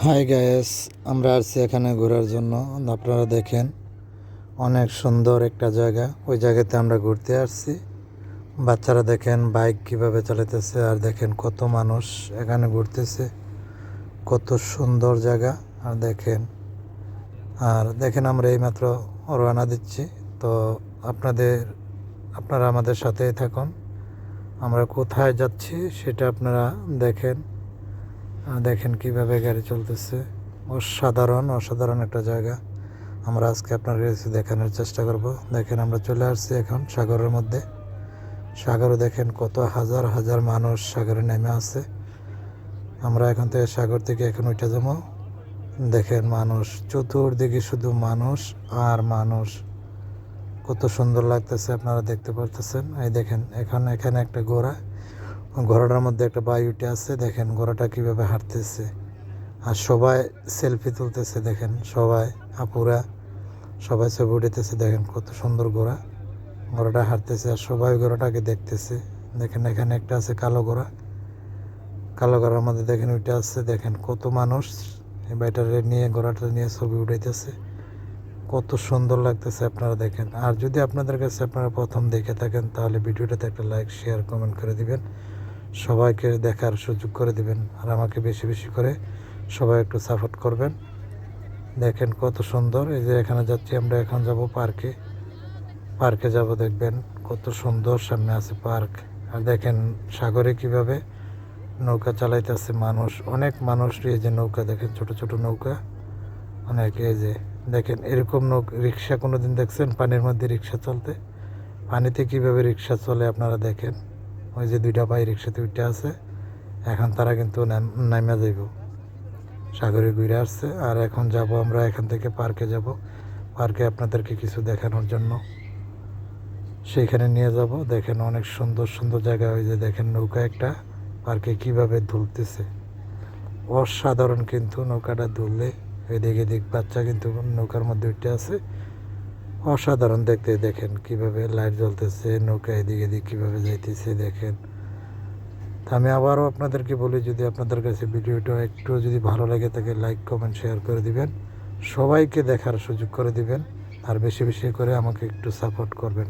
High guys আমরা আসছি এখানে ঘোরার জন্য। আপনারা দেখেন, অনেক সুন্দর একটা জায়গা। ওই জায়গাতে আমরা ঘুরতে আসছি। বাচ্চারা দেখেন বাইক কীভাবে চালাতেছে আর দেখেন কত মানুষ এখানে ঘুরতেছে। কত সুন্দর জায়গা। আর দেখেন আর দেখেন আমরা এইমাত্র রওনা দিচ্ছি। তো আপনাদের, আপনারা আমাদের সাথেই থাকুন। আমরা কোথায় যাচ্ছি সেটা আপনারা দেখেন। দেখেন কীভাবে গাড়ি চলতেছে। অসাধারণ অসাধারণ একটা জায়গা। আমরা আজকে আপনার কাছে দেখানোর চেষ্টা করব। দেখেন আমরা চলে আসছি এখন সাগরের মধ্যে। সাগরে দেখেন কত হাজার হাজার মানুষ সাগরে নেমে আছে। আমরা এখন থেকে সাগর থেকে এখন উঠে যাব। দেখেন মানুষ, চতুর্দিকে শুধু মানুষ আর মানুষ। কত সুন্দর লাগতেছে, আপনারা দেখতে পারতেছেন। এই দেখেন, এখন, এখানে একটা ঘোড়া ঘোড়াটার মধ্যে একটা বাই উঠে আছে, দেখেন ঘোড়াটা কীভাবে হাঁটতেছে। আর সবাই সেলফি তুলতেছে, দেখেন সবাই, আপুরা সবাই ছবি উঠেতেছে দেখেন কত সুন্দর ঘোড়া। ঘোড়াটা হাঁটতেছে আর সবাই ঘোড়াটাকে দেখতেছে। দেখেন এখানে একটা আছে কালো ঘোড়া। কালো ঘোড়ার মধ্যে দেখেন ওইটা আছে, দেখেন কত মানুষ। এই বাইটারে নিয়ে, ঘোড়াটা নিয়ে ছবি উঠাইতেছে। কত সুন্দর লাগতেছে আপনারা দেখেন। আর যদি আপনাদের কাছে আপনারা প্রথম দেখে থাকেন, তাহলে ভিডিওটাতে একটা লাইক শেয়ার কমেন্ট করে দিবেন। সবাইকে দেখার সুযোগ করে দিবেন আর আমাকে বেশি বেশি করে সবাই একটু সাপোর্ট করবেন। দেখেন কত সুন্দর, এই যে এখানে যাচ্ছি, আমরা এখন যাব পার্কে। পার্কে যাব, দেখবেন কত সুন্দর সামনে আছে পার্ক। আর দেখেন সাগরে কীভাবে নৌকা চালাইতেছে মানুষ, অনেক মানুষ এই যে নৌকা, দেখেন ছোট ছোট নৌকা। অনেক এই যে, দেখেন এরকম নৌক রিক্সা কোনো দিন দেখছেন? পানির মধ্যে রিক্সা চলতে? পানিতে কীভাবে রিক্সা চলে আপনারা দেখেন। ওই যে দুইটা ভাই রিক্সাতে উঠে আছে, এখন তারা কিন্তু নেম- যাইব। সাগরে ঘুরে আসছে, আর এখন যাব আমরা এখান থেকে পার্কে যাব। পার্কে আপনাদেরকে কিছু দেখানোর জন্য। সেইখানে নিয়ে যাব, দেখেন অনেক সুন্দর সুন্দর জায়গা, ওই যে দেখেন নৌকা একটা। পার্কে কীভাবে দুলতেছে অসাধারণ কিন্তু নৌকাটা দুললে এদিক এদিক বাচ্চা কিন্তু নৌকার মধ্যে উঠে আছে। অসাধারণ দেখতে, দেখেন কীভাবে লাইট জ্বলতেছে, নৌকা এদিক এদিক কীভাবে যাইতেছে, দেখেন। তা আমি আবারও আপনাদেরকে বলি, যদি আপনাদের কাছে ভিডিওটা একটু যদি ভালো লাগে তাকে লাইক, কমেন্ট, শেয়ার করে দিবেন। সবাইকে দেখার সুযোগ করে দিবেন, আর বেশি বেশি করে আমাকে একটু সাপোর্ট করবেন।